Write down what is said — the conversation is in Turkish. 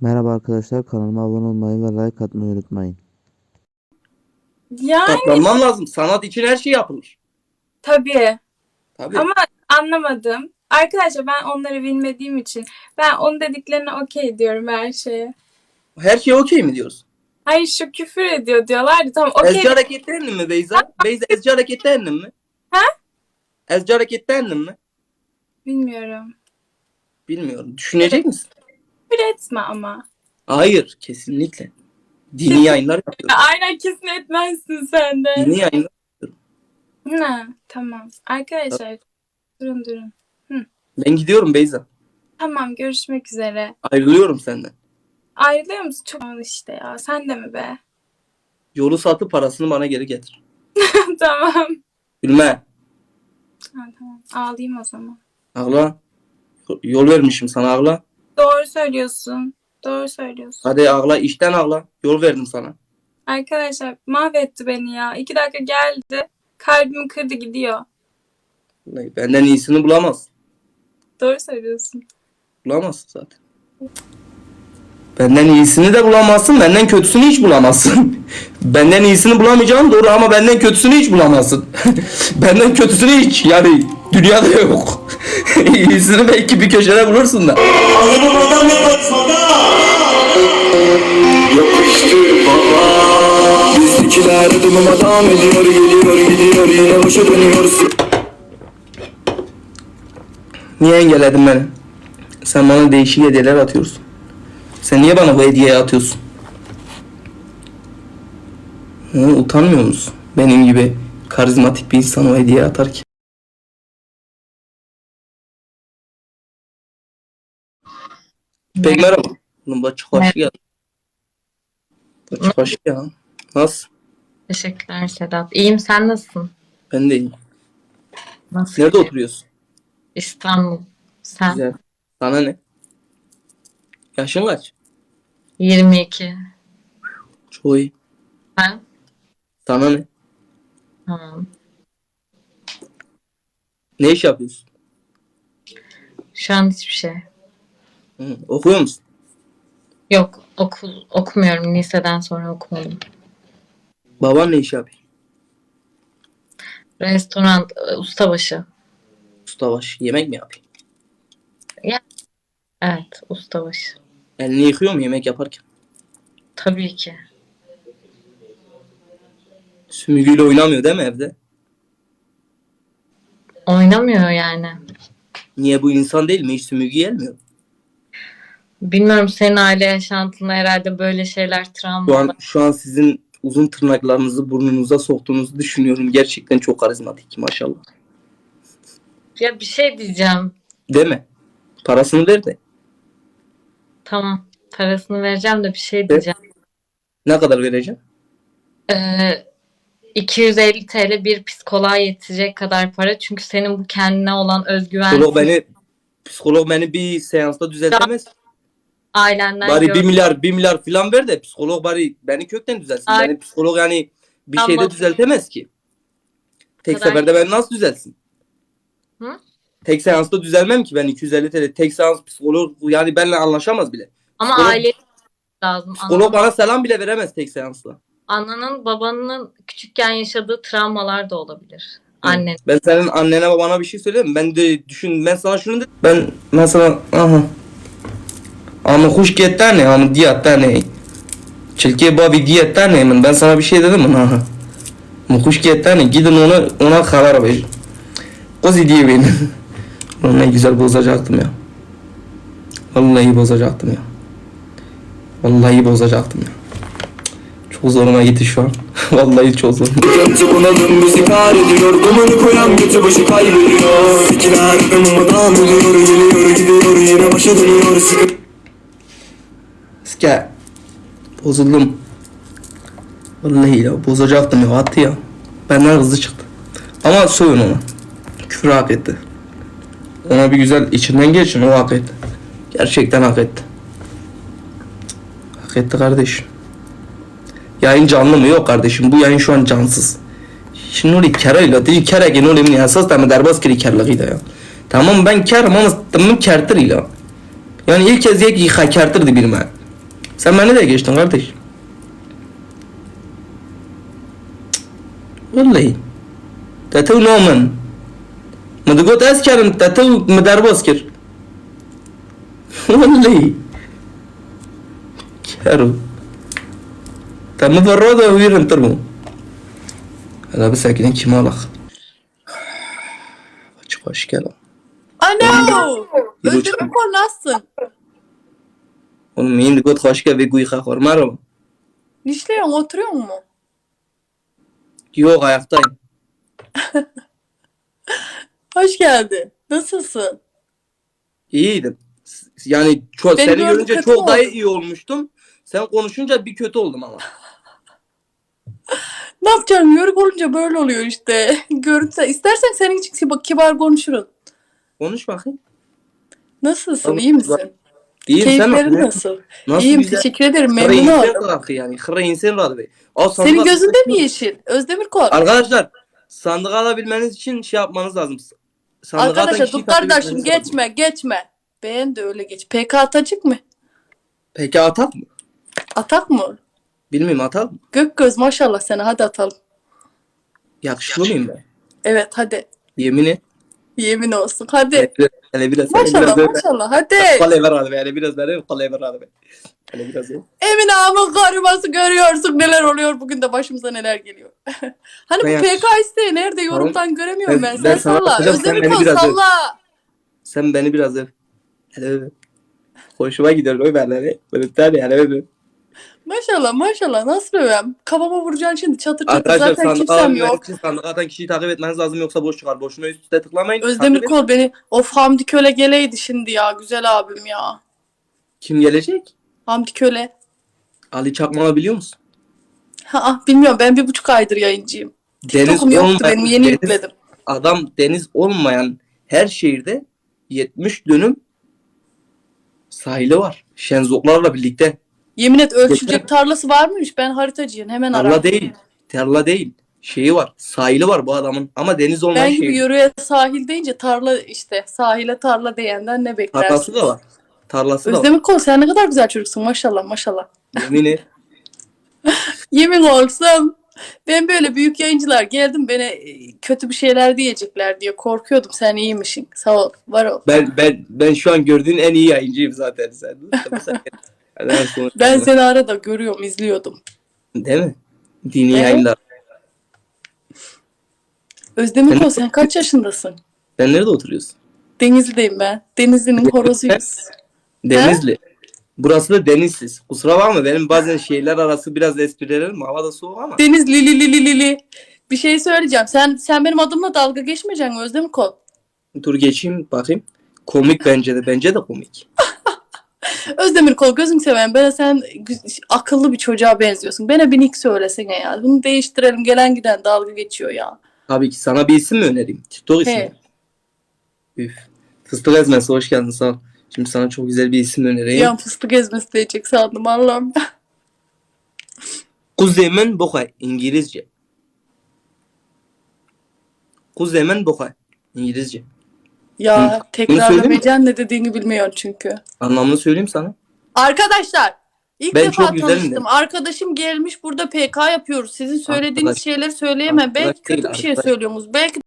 Merhaba arkadaşlar kanalıma abone olmayı ve like atmayı unutmayın. Yani Katlanman lazım. Sanat için her şey yapılır. tabii Tabii. ama anlamadım. Arkadaşlar ben onları bilmediğim için ben onun dediklerine okey diyorum her şeye. Her şey okey mi diyoruz? Hayır şu küfür ediyor diyorlardı. Tamam okey. Ezci hareketlerinin mi Beyza? Beyza ezci hareketlerinin mi? Ha? Ezci hareketlerinin mi? Bilmiyorum. Bilmiyorum. Düşünecek misin? Küfür etme ama. Hayır. Kesinlikle. Dini yayınlar yapıyorum. Ya, aynen kesin etmezsin sen de. Dini yayınlar. Ha, tamam. Arkadaşlar durun durun. Ben gidiyorum Beyza. Tamam görüşmek üzere. Ayrılıyorum senden. Ayrılıyor musun? Çok Aman işte ya. Sen de mi be? Yolu satıp parasını bana geri getir. tamam. Gülme. Ha, tamam. Ağlayayım o zaman. Ağla. Yol vermişim sana ağla. Doğru söylüyorsun. Doğru söylüyorsun. Hadi ağla. işten ağla. Yol verdim sana. Arkadaşlar mahvetti beni ya. İki dakika geldi. Kalbimi kırdı gidiyor. Benden iyisini bulamaz. Doğru söylüyorsun. Bulamazsın zaten. Benden iyisini de bulamazsın, benden kötüsünü hiç bulamazsın. benden iyisini bulamayacağın doğru ama benden kötüsünü hiç bulamazsın. benden kötüsünü hiç yani dünyada yok. İyisini belki bir köşede bulursun da. Adamım adam yapma Yapıştır baba Bizdekiler adımıma devam ediyor Geliyor gidiyor yine boşa dönüyorsun Niye engelledin beni? Sen bana değişik hediyeler atıyorsun. Sen niye bana bu hediyeyi atıyorsun? Hı, utanmıyor musun? Benim gibi karizmatik bir insan o hediye atar ki. Peki merhaba. Çok hoş geldin. Bak çok hoş geldin. Nasıl? Teşekkürler Sedat. İyiyim sen nasılsın? Ben de iyiyim. Nasıl? Nerede oturuyorsun? İstanbul. Sen? Güzel. Sana ne? Yaşın kaç? 22. Çok iyi. Sen? Sana ne? Tamam. Ne iş yapıyorsun? Şu an hiçbir şey. Hı, okuyor musun? Yok okul okumuyorum. Liseden sonra okumadım. Baban ne iş yapıyor? Restoran e, ustabaşı. Ustabaşı. Yemek mi yapıyor? Evet ustabaşı. Elini yıkıyor mu yemek yaparken? Tabii ki. Sümüğüyle oynamıyor değil mi evde? Oynamıyor yani. Niye bu insan değil mi? Hiç sümüğü yelmiyor. Bilmiyorum senin aile yaşantında herhalde böyle şeyler Şu travma. an, şu an sizin uzun tırnaklarınızı burnunuza soktuğunuzu düşünüyorum. Gerçekten çok karizmatik maşallah. Ya bir şey diyeceğim. Değil mi? Parasını ver de. Tamam. Parasını vereceğim de bir şey diyeceğim. Ne kadar vereceğim? Ee, 250 TL bir psikoloğa yetecek kadar para. Çünkü senin bu kendine olan özgüven Psikolog beni psikolog beni bir seansta düzeltemez. Ailenden Bari 1 milyar 1 milyar falan ver de psikolog bari beni kökten düzelsin. Ay. Beni psikolog yani bir Tamam. şeyde düzeltemez ki. Tek Kadar- seferde ben nasıl düzelsin? Hı? Tek seansta düzelmem ki ben 250 TL. Tek seans psikolog yani benimle anlaşamaz bile. Ama Psikolog- aile lazım. Psikolog Ananın, bana selam bile veremez tek seansla. ananın babanın küçükken yaşadığı travmalar da olabilir. Annen. Ben senin annene babana bir şey söyleyeyim mi? Ben de düşün ben sana şunu dedim. Ben mesela aha. Ama kuş giyetten ne? Ama diyetten ne? Çilki babi diyetten ne? Ben- Ben sana bir şey dedim mi? Aha. Bu kuş giyetten ne? Gidin ona ona karar verin. Kozi diye beni. Ulan ne güzel bozacaktım ya. Vallahi bozacaktım ya. Vallahi bozacaktım ya. Çok zoruma gitti şu an. Vallahi çok zoruma. Kötü bunalım bizi kahrediyor Dumunu koyan götü başı kaybediyor Bizdekiler adımıma devam ediyor Geliyor gidiyor yine boşa dönüyor Sıkı Bozuldum. Vallahi ya bozacaktım ya attı ya. Benden hızlı çıktı. Ama sövün ona. Küfür hak etti. Ona bir güzel içinden geçin o hak etti. Gerçekten hak etti. Hak etti kardeşim. Yayın canlı mı? Yok kardeşim. Bu yayın şu an cansız. Şimdi orayı kerayla değil kere gene orayı esas da mı derbaz kiri kerliği ya. Tamam ben karım ama tamam kertir ila. Yani ilk kez yek yıka kertirdi bilmem. Sen beni de geçtin kardeş. Vallahi. Tatu nomen. Mıdıgot ez kerim tatu mıderbaz kir. Vallahi. Kerim. Tamam farra da uyurum tırmı. Hala bir sakinin kim alak? Açık hoş gel. Ana! Öldürme nasıl? Yine de hoş gel ve guy kakor merhaba. Nişleyon oturuyor mu? Yok ayaktayım. Hoş geldin. Nasılsın? İyiydim. Yani çok, Beni seni görünce kötü çok daha oldum. iyi olmuştum. Sen konuşunca bir kötü oldum ama. Ne yapacağım? Yörük olunca böyle oluyor işte. Görüntü. İstersen senin için kibar, kibar konuşuruz. Konuş bakayım. Nasılsın? Tamam, İyi misin? İyiyim Keyiflerin nasıl? nasıl? Nasıl İyiyim güzel? teşekkür ederim. Kıra Memnun oldum. kalktı yani. Kıra insan. Al Senin gözünde mi yeşil? Özdemir Kol. Arkadaşlar sandık alabilmeniz için şey yapmanız lazım. Sandık atan Arkadaşlar dur kardeşim takip etmeniz lazım. geçme geçme. Beğen de öyle geç. PK atacak mı? Peki atak mı? Atak mı? Bilmiyorum atak mı? Gök göz maşallah sana hadi atalım. Yakışıklı mıyım ben? Evet hadi. Yemin et. Yemin olsun hadi. Hele biraz, hele hele Maşallah biraz, maşallah hadi. Kaleye ver abi. Hele biraz ver. Kaleye ver abi. Hele biraz ver. Emin ağamın karıması görüyorsun neler oluyor bugün de başımıza neler geliyor. hani bu Ben PK isteği nerede yorumdan göremiyorum Ben- ben. Sen salla. Özdemir Kol salla. Sen beni biraz öv. Hele öv. Hoşuma gidiyor öv benleri. Böyle tane hele öv. Maşallah maşallah nasıl övem? Kafama vuracaksın şimdi çatır çatır Arkadaşlar zaten sandık kimsem yok. için sandık atan kişiyi takip etmeniz lazım yoksa boş çıkar. Boşuna üst üste tıklamayın. Özdemir Takip et. Kol beni of Hamdi Köle geleydi şimdi ya güzel abim ya. Kim gelecek? Hamdi Köle. Ali Çakmağı biliyor musun? Ha, ah, bilmiyorum ben bir buçuk aydır yayıncıyım. Deniz TikTok'um yoktu olmayan- benim yeni deniz- yükledim. Adam deniz olmayan her şehirde 70 dönüm sahili var. Şenzoklarla birlikte. Yemin et ölçülecek tarlası var mıymış? Ben haritacıyım hemen ara. Tarla değil. Tarla değil. Şeyi var. Sahili var bu adamın. Ama deniz olmayan Ben gibi şehir. yörüye sahil deyince tarla işte sahile tarla diyenden ne beklersin? Tarlası da var. Tarlası da var. Özdemir Kol sen ne kadar güzel çocuksun maşallah maşallah. Yemin et. Yemin olsun ben böyle büyük yayıncılar geldim bana e, kötü bir şeyler diyecekler diye korkuyordum. Sen iyiymişsin. Sağ ol. Var ol. Ben ben ben şu an gördüğün en iyi yayıncıyım zaten sen. sonra- Ben seni arada görüyorum, izliyordum. Değil mi? Dini Evet. yayınlar. Özdemir Sen- sen kaç yaşındasın? Sen nerede oturuyorsun? Denizli'deyim ben. Denizli'nin horozuyuz. Denizli. Burası da denizsiz. Kusura bakma benim bazen şehirler arası biraz esprilerim. Hava da soğuk ama. Deniz li li li li li li. Bir şey söyleyeceğim. Sen sen benim adımla dalga geçmeyeceksin Özdemir Kol. Dur geçeyim bakayım. Komik bence de. Bence de komik. Özdemir Kol gözüm seven bana sen akıllı bir çocuğa benziyorsun. Bana bir nick söylesene ya. Bunu değiştirelim. Gelen giden dalga geçiyor ya. Tabii ki sana bir isim mi önereyim? TikTok ismi. He. Üf. Fıstık ezmesi hoş geldin sağ ol. Şimdi sana çok güzel bir isim önereyim. Yan fıstık ezmesi diyecek sandım Allah'ım. Kuzemen Bokay. İngilizce. Kuzemen Bokay. İngilizce. Ya tekrarlamayacaksın ne dediğini bilmiyorsun çünkü. Anlamını söyleyeyim sana. Arkadaşlar ilk Ben defa çok güzelim tanıştım. Arkadaşım gelmiş burada PK yapıyoruz. Sizin söylediğiniz Arkadaş- şeyleri söyleyemem. Belki Arkadaş kötü değil, bir şey arkadaş. söylüyorsunuz. Belki